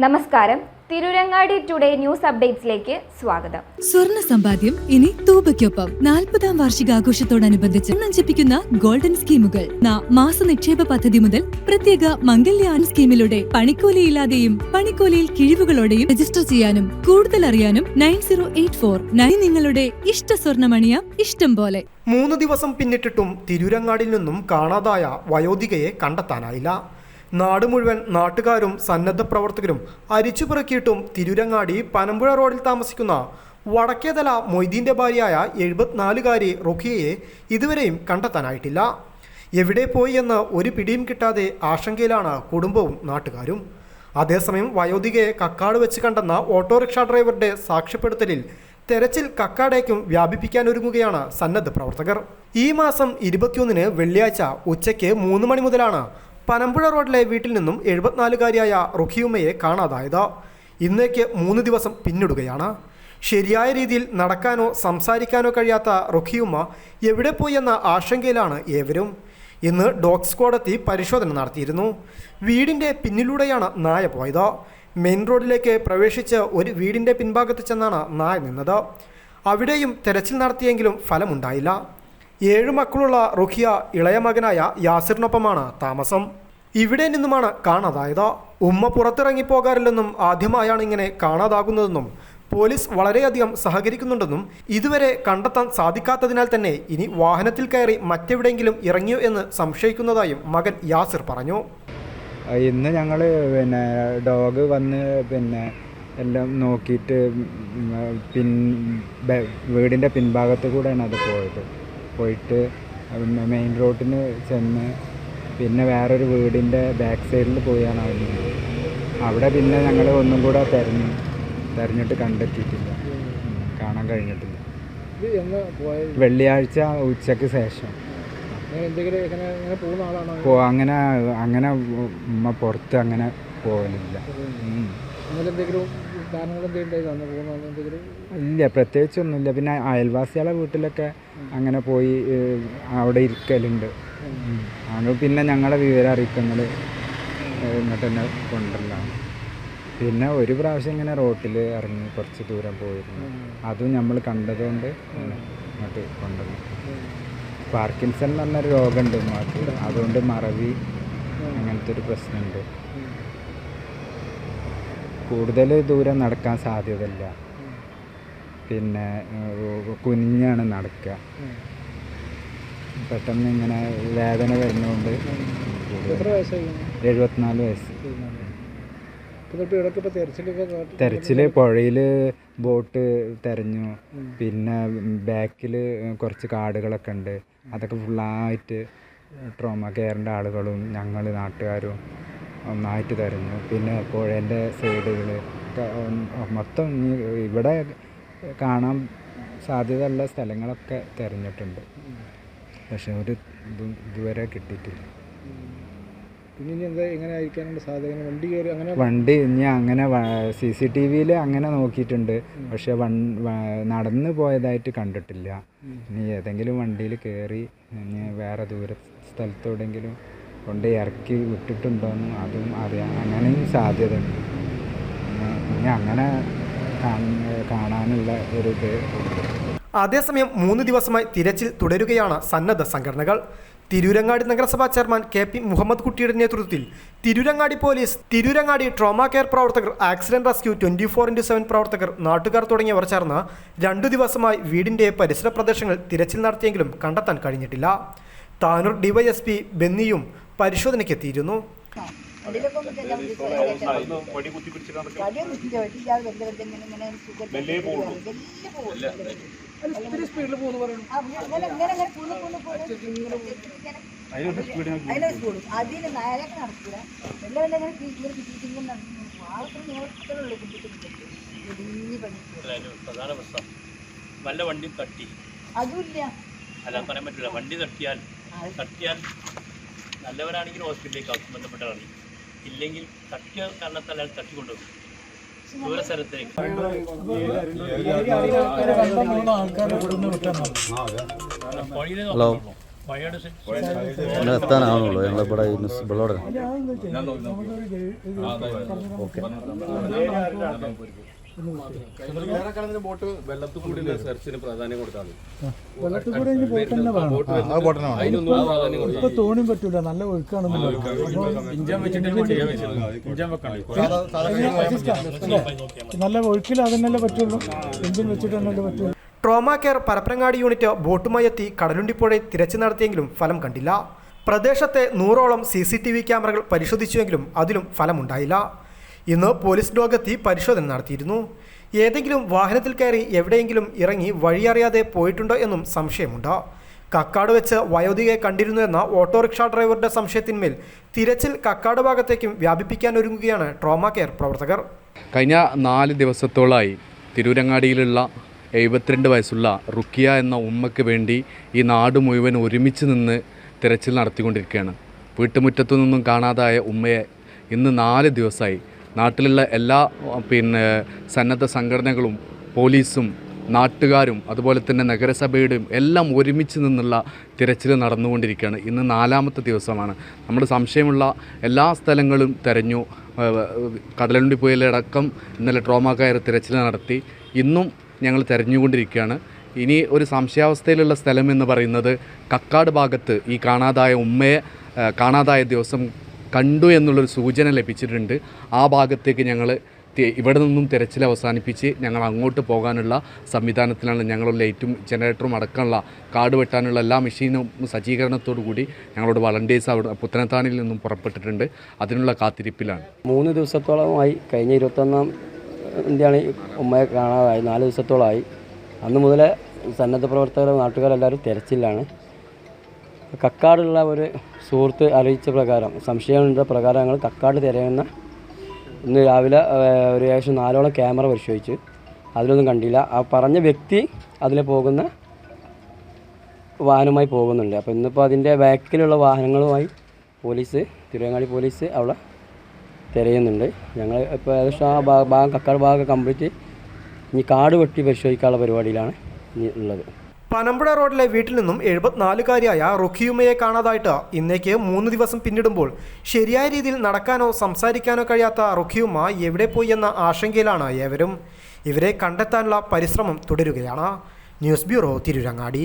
നമസ്കാരം. Tirurangadi today news അപ്ഡേറ്റ്സിലേക്ക് സ്വാഗതം. സ്വർണ സമ്പാദ്യം ഇനി തൂബയ്ക്കൊപ്പം. നാൽപ്പതാം വാർഷികാഘോഷത്തോടനുബന്ധിച്ച് നഞ്ചിപ്പിക്കുന്ന ഗോൾഡൻ സ്കീമുകൾ. ന- മാസ നിക്ഷേപ പദ്ധതി മുതൽ പ്രത്യേക മംഗല്യാൻ സ്കീമിലൂടെ പണിക്കൂലിയില്ലാതെയും പണിക്കൂലിയിൽ കിഴിവുകളോടെയും രജിസ്റ്റർ ചെയ്യാനും കൂടുതൽ അറിയാനും nine zero eight four nine നിങ്ങളുടെ ഇഷ്ട സ്വർണമണിയ ഇഷ്ടം പോലെ. മൂന്ന് ദിവസം പിന്നിട്ടിട്ടും തിരൂരങ്ങാടിൽ നിന്നും കാണാതായ വയോധികയെ കണ്ടെത്താനായില്ല. നാട് മുഴുവൻ നാട്ടുകാരും സന്നദ്ധ പ്രവർത്തകരും അരിച്ചുപിറക്കിയിട്ടും തിരൂരങ്ങാടി പനമ്പുഴ റോഡിൽ താമസിക്കുന്ന വടക്കേതല മൊയ്തീന്റെ ഭാര്യയായ എഴുപത്തിനാലുകാരി റൊഖിയയെ ഇതുവരെയും കണ്ടെത്താനായിട്ടില്ല. എവിടെ പോയി എന്ന് ഒരു പിടിയും കിട്ടാതെ ആശങ്കയിലാണ് കുടുംബവും നാട്ടുകാരും. അതേസമയം വയോധികയെ കക്കാട് വെച്ച് കണ്ടെന്ന ഓട്ടോറിക്ഷ ഡ്രൈവറുടെ സാക്ഷ്യപ്പെടുത്തലിൽ തെരച്ചിൽ കക്കാടേക്കും വ്യാപിപ്പിക്കാനൊരുങ്ങുകയാണ് സന്നദ്ധ പ്രവർത്തകർ. ഈ മാസം ഇരുപത്തിയൊന്നിന് വെള്ളിയാഴ്ച ഉച്ചയ്ക്ക് മൂന്ന് മണി മുതലാണ് പനമ്പുഴ റോഡിലെ വീട്ടിൽ നിന്നും എഴുപത്തിനാലുകാരിയായ റുഖിയുമ്മയെ കാണാതായത്. ഇന്നേക്ക് മൂന്ന് ദിവസം പിന്നിടുകയാണ്. ശരിയായ രീതിയിൽ നടക്കാനോ സംസാരിക്കാനോ കഴിയാത്ത റുഖിയുമ്മ എവിടെ പോയി എന്ന ആശങ്കയിലാണ് ഏവരും. ഇന്ന് ഡോഗ് സ്ക്വാഡെത്തി പരിശോധന നടത്തിയിരുന്നു. വീടിന്റെ പിന്നിലൂടെയാണ് നായ പോയത്. മെയിൻ റോഡിലേക്ക് പ്രവേശിച്ച് ഒരു വീടിന്റെ പിൻഭാഗത്ത് ചെന്നാണ് നായ നിന്നത്. അവിടെയും തെരച്ചിൽ നടത്തിയെങ്കിലും ഫലമുണ്ടായില്ല. ഏഴ് മക്കളുള്ള റുഖിയ ഇളയ മകനായ യാസിറിനൊപ്പമാണ് താമസം. ഇവിടെ നിന്നുമാണ് കാണാതായത് ഉമ്മ പുറത്തിറങ്ങി പോകാറില്ലെന്നും ആദ്യമായാണ് ഇങ്ങനെ കാണാതാകുന്നതെന്നും പോലീസ് വളരെയധികം സഹകരിക്കുന്നുണ്ടെന്നും ഇതുവരെ കണ്ടെത്താൻ സാധിക്കാത്തതിനാൽ തന്നെ ഇനി വാഹനത്തിൽ കയറി മറ്റെവിടെയെങ്കിലും ഇറങ്ങിയോ എന്ന് സംശയിക്കുന്നതായും മകൻ യാസിർ പറഞ്ഞു. ഇന്ന് ഞങ്ങൾ പിന്നെ ഡോഗ് വന്ന് പിന്നെ എല്ലാം നോക്കിയിട്ട് പിൻ വീടിന്റെ പിൻഭാഗത്ത് കൂടെയാണ് അത് പോയത്. പോയിട്ട് മെയിൻ റോഡിന് ചെന്ന് പിന്നെ വേറൊരു വീടിന്റെ ബാക്ക് സൈഡിൽ പോയാണ് അവിടെ. അവിടെ പിന്നെ ഞങ്ങൾ ഒന്നും കൂടെ തിരഞ്ഞു തിരഞ്ഞിട്ട് കണ്ടെത്തിയിട്ടില്ല. കാണാൻ കഴിഞ്ഞിട്ടില്ല. വെള്ളിയാഴ്ച ഉച്ചയ്ക്ക് ശേഷം. അങ്ങനെ പോ അങ്ങനെ അങ്ങനെ ഉമ്മ പുറത്ത് അങ്ങനെ പോകലില്ല ഇല്ല പ്രത്യേകിച്ചൊന്നുമില്ല. പിന്നെ അയൽവാസികളെ വീട്ടിലൊക്കെ അങ്ങനെ പോയി അവിടെ ഇരിക്കലുണ്ട്. അത് പിന്നെ ഞങ്ങളെ വിവരം അറിയിക്കുന്നത് ഇങ്ങോട്ട് തന്നെ കൊണ്ടുവരലാണ്. പിന്നെ ഒരു പ്രാവശ്യം ഇങ്ങനെ റോട്ടിൽ ഇറങ്ങി കുറച്ച് ദൂരം പോയിരുന്നു. അതും നമ്മൾ കണ്ടതുകൊണ്ട് ഇങ്ങോട്ട് കൊണ്ടുവന്നു. പാർക്കിൻസൺ എന്ന് പറഞ്ഞൊരു രോഗമുണ്ട് ഉമ്മാക്ക്. അതുകൊണ്ട് മറവി അങ്ങനത്തെ ഒരു പ്രശ്നമുണ്ട്. കൂടുതൽ ദൂരം നടക്കാൻ സാധ്യതയില്ല. പിന്നെ കുനിഞ്ഞാണ് നടക്കുക. പെട്ടെന്ന് ഇങ്ങനെ വേദന വരുന്നതുകൊണ്ട് എഴുപത്തിനാല് വയസ്സ്. തെരച്ചിൽ പുഴയിൽ ബോട്ട് തെരഞ്ഞു. പിന്നെ ബാക്കിൽ കുറച്ച് കാടുകളൊക്കെ ഉണ്ട്. അതൊക്കെ ഫുള്ളായിട്ട് ട്രോമ കെയറിന്റെ ആളുകളും ഞങ്ങൾ നാട്ടുകാരും ഒന്നായിട്ട് തെരഞ്ഞു. പിന്നെ പുഴേന്റെ സൈഡുകൾ മൊത്തം ഇവിടെ കാണാൻ സാധ്യതയുള്ള സ്ഥലങ്ങളൊക്കെ തിരഞ്ഞിട്ടുണ്ട്. പക്ഷെ ഒരു ഇതും ഇതുവരെ കിട്ടിയിട്ടില്ല. പിന്നെ ഇനി എന്താ എങ്ങനെ ആയിരിക്കാനുള്ള സാധ്യത വണ്ടി കയറി അങ്ങനെ വണ്ടി ഇനി അങ്ങനെ സി സി ടി വിയിൽ അങ്ങനെ നോക്കിയിട്ടുണ്ട്. പക്ഷെ വൺ നടന്ന് പോയതായിട്ട് കണ്ടിട്ടില്ല. ഇനി ഏതെങ്കിലും വണ്ടിയിൽ കയറി ഇനി വേറെ ദൂര സ്ഥലത്തോടെങ്കിലും കൊണ്ട് ഇറക്കി വിട്ടിട്ടുണ്ടോയെന്നും അതും അറിയാം അങ്ങനെയും സാധ്യതയുണ്ട്. ഇനി- ഇനി അങ്ങനെ കാണ- കാണാനുള്ള ഒരു ഇത് അതേസമയം മൂന്ന് ദിവസമായി തിരച്ചിൽ തുടരുകയാണ് സന്നദ്ധ സംഘടനകൾ. തിരൂരങ്ങാടി നഗരസഭാ ചെയർമാൻ കെ പി മുഹമ്മദ് കുട്ടിയുടെ നേതൃത്വത്തിൽ Tirurangadi police Tirurangadi trauma care പ്രവർത്തകർ accident rescue twenty four into seven പ്രവർത്തകർ നാട്ടുകാർ തുടങ്ങിയവർ ചേർന്ന് രണ്ടു ദിവസമായി വീടിന്റെ പരിസര പ്രദേശങ്ങൾ തിരച്ചിൽ നടത്തിയെങ്കിലും കണ്ടെത്താൻ കഴിഞ്ഞിട്ടില്ല. താനൂർ ഡിവൈഎസ്പി ബെന്നിയും പരിശോധനയ്ക്കെത്തിയിരുന്നു. സ്പീഡിൽ പോകുന്നു. പറയുന്നു അതിന് നേരൊക്കെ നടക്കൂല. എല്ലാം എല്ലാം ഇങ്ങനെ ഇങ്ങനെ ഇങ്ങനെ നടക്കുന്നു ആൾക്കാർ നോക്കത്തുള്ളൂ കുട്ടിക്ക് വലിയ പണിക്ക്. അതിന് പ്രധാന പ്രശ്നം. വല്ല വണ്ടി തട്ടി. അതുമില്ല. അല്ല പറയാൻ പറ്റില്ല വണ്ടി തട്ടിയാൽ തട്ടിയാൽ നല്ലവരാണെങ്കിൽ ഹോസ്പിറ്റലിലേക്ക് ആവശ്യം ബന്ധപ്പെട്ടവരാണ് ഇല്ലെങ്കിൽ തട്ടിയ കാരണത്താൽ അയാൾ തട്ടിക്കൊണ്ടുപോകും ദൂര സ്ഥലത്തേക്ക് വഴിയിൽ എത്താനാവുന്നുള്ളൂ ഞങ്ങളിവിടെ ഇവിടെ വെള്ളത്തിൽ കൂടെ ബോട്ട് തന്നെ വേണം. ഇപ്പൊ തോണിയും പറ്റൂല നല്ല ഒഴുക്കാണ് നല്ല ഒഴുക്കിൽ അതന്നല്ലേ പറ്റുള്ളൂ? എഞ്ചിൻ വെച്ചിട്ട് തന്നെ പറ്റുള്ളൂ? ട്രോമ കെയർ പരപ്പനങ്ങാടി യൂണിറ്റ് ബോട്ടുമായി എത്തി കടലുണ്ടിപ്പുഴയിൽ തിരച്ചിൽ നടത്തിയെങ്കിലും ഫലം കണ്ടില്ല. പ്രദേശത്തെ നൂറോളം സി സി ടി വി ക്യാമറകൾ പരിശോധിച്ചുവെങ്കിലും അതിലും ഫലമുണ്ടായില്ല. ഇന്ന് പോലീസ് ഡോഗെത്തി പരിശോധന നടത്തിയിരുന്നു. ഏതെങ്കിലും വാഹനത്തിൽ കയറി എവിടെയെങ്കിലും ഇറങ്ങി വഴിയറിയാതെ പോയിട്ടുണ്ടോ എന്നും സംശയമുണ്ട്. കക്കാട് വെച്ച് വയോധികയെ കണ്ടിരുന്നു എന്ന ഓട്ടോറിക്ഷ ഡ്രൈവറുടെ സംശയത്തിന്മേൽ തിരച്ചിൽ കക്കാട് ഭാഗത്തേക്കും വ്യാപിപ്പിക്കാൻ ഒരുങ്ങുകയാണ് ട്രോമ കെയർ പ്രവർത്തകർ. കഴിഞ്ഞ നാല് ദിവസത്തോളായി തിരൂരങ്ങാടിയിലുള്ള എഴുപത്തിരണ്ട് വയസ്സുള്ള റുക്കിയ എന്ന ഉമ്മയ്ക്ക് വേണ്ടി ഈ നാട് മുഴുവൻ ഒരുമിച്ച് നിന്ന് തിരച്ചിൽ നടത്തിക്കൊണ്ടിരിക്കുകയാണ്. വീട്ടുമുറ്റത്തു നിന്നും കാണാതായ ഉമ്മയെ ഇന്ന് നാല് ദിവസമായി നാട്ടിലുള്ള എല്ലാ പിന്നെ സന്നദ്ധ സംഘടനകളും പോലീസും നാട്ടുകാരും അതുപോലെ തന്നെ നഗരസഭയുടെയും എല്ലാം ഒരുമിച്ച് നിന്നുള്ള തിരച്ചിൽ നടന്നുകൊണ്ടിരിക്കുകയാണ്. ഇന്ന് നാലാമത്തെ ദിവസമാണ്. നമ്മുടെ സംശയമുള്ള എല്ലാ സ്ഥലങ്ങളും തിരഞ്ഞു. കടലണ്ടി പുയലടക്കം ഇന്നലെ ട്രോമ കയർ തിരച്ചിൽ നടത്തി. ഇന്നും ഞങ്ങൾ തിരഞ്ഞുകൊണ്ടിരിക്കുകയാണ്. ഇനി ഒരു സംശയാവസ്ഥയിലുള്ള സ്ഥലം എന്ന് പറയുന്നത് കക്കാട് ഭാഗത്ത് ഈ കാണാതായ ഉമ്മയെ കാണാതായ ദിവസം കണ്ടു എന്നുള്ളൊരു സൂചന ലഭിച്ചിട്ടുണ്ട്. ആ ഭാഗത്തേക്ക് ഞങ്ങൾ ഇവിടെ നിന്നും തിരച്ചിൽ അവസാനിപ്പിച്ച് ഞങ്ങൾ അങ്ങോട്ട് പോകാനുള്ള സംവിധാനത്തിലാണ് ഞങ്ങൾ ലൈറ്റും ജനറേറ്ററും അടക്കമുള്ള കാട് വെട്ടാനുള്ള എല്ലാ മെഷീനും സജ്ജീകരണത്തോടു കൂടി ഞങ്ങളോട് വളണ്ടിയേഴ്സ് അവിടെ പുത്തനത്താനിൽ നിന്നും പുറപ്പെട്ടിട്ടുണ്ട്. അതിനുള്ള കാത്തിരിപ്പിലാണ്. മൂന്ന് ദിവസത്തോളമായി കഴിഞ്ഞ ഇരുപത്തൊന്നാം തീയതിയാണ് ഉമ്മയെ കാണാതായി നാല് ദിവസത്തോളമായി. അന്ന് മുതലേ സന്നദ്ധ പ്രവർത്തകർ നാട്ടുകാരെല്ലാവരും തിരച്ചിലാണ്. കക്കാടുള്ള ഒരു സുഹൃത്ത് അറിയിച്ച പ്രകാരം സംശയമുള്ള പ്രകാരം ഞങ്ങൾ കക്കാട് തിരയുന്ന ഇന്ന് രാവിലെ ഒരു ഏകദേശം നാലോളം ക്യാമറ പരിശോധിച്ച് അതിലൊന്നും കണ്ടില്ല. ആ പറഞ്ഞ വ്യക്തി അതിൽ പോകുന്ന വാഹനമായി പോകുന്നുണ്ട്. അപ്പോൾ ഇന്നിപ്പോൾ അതിന്റെ ബാക്കിലുള്ള വാഹനങ്ങളുമായി പോലീസ് തിരുവങ്ങാടി പോലീസ് അവിടെ തിരയുന്നുണ്ട്. ഞങ്ങൾ ഇപ്പോൾ ഏകദേശം ആ ഭാഗം കക്കാട് ഭാഗം കംപ്ലീറ്റ് ഇനി കാട് വെട്ടി പരിശോധിക്കാനുള്ള പരിപാടിയിലാണ് ഇനി ഉള്ളത്. പനമ്പുഴ റോഡിലെ വീട്ടിൽ നിന്നും എഴുപത്തിനാലുകാരിയായ റുഖിയുമയെ കാണാതായിട്ട് ഇന്നേക്ക് മൂന്ന് ദിവസം പിന്നിടുമ്പോൾ ശരിയായ രീതിയിൽ നടക്കാനോ സംസാരിക്കാനോ കഴിയാത്ത റുഖിയുമ്മ എവിടെ പോയി എന്ന ആശങ്കയിലാണ് ഏവരും. ഇവരെ കണ്ടെത്താനുള്ള പരിശ്രമം തുടരുകയാണ്. News bureau Tirurangadi.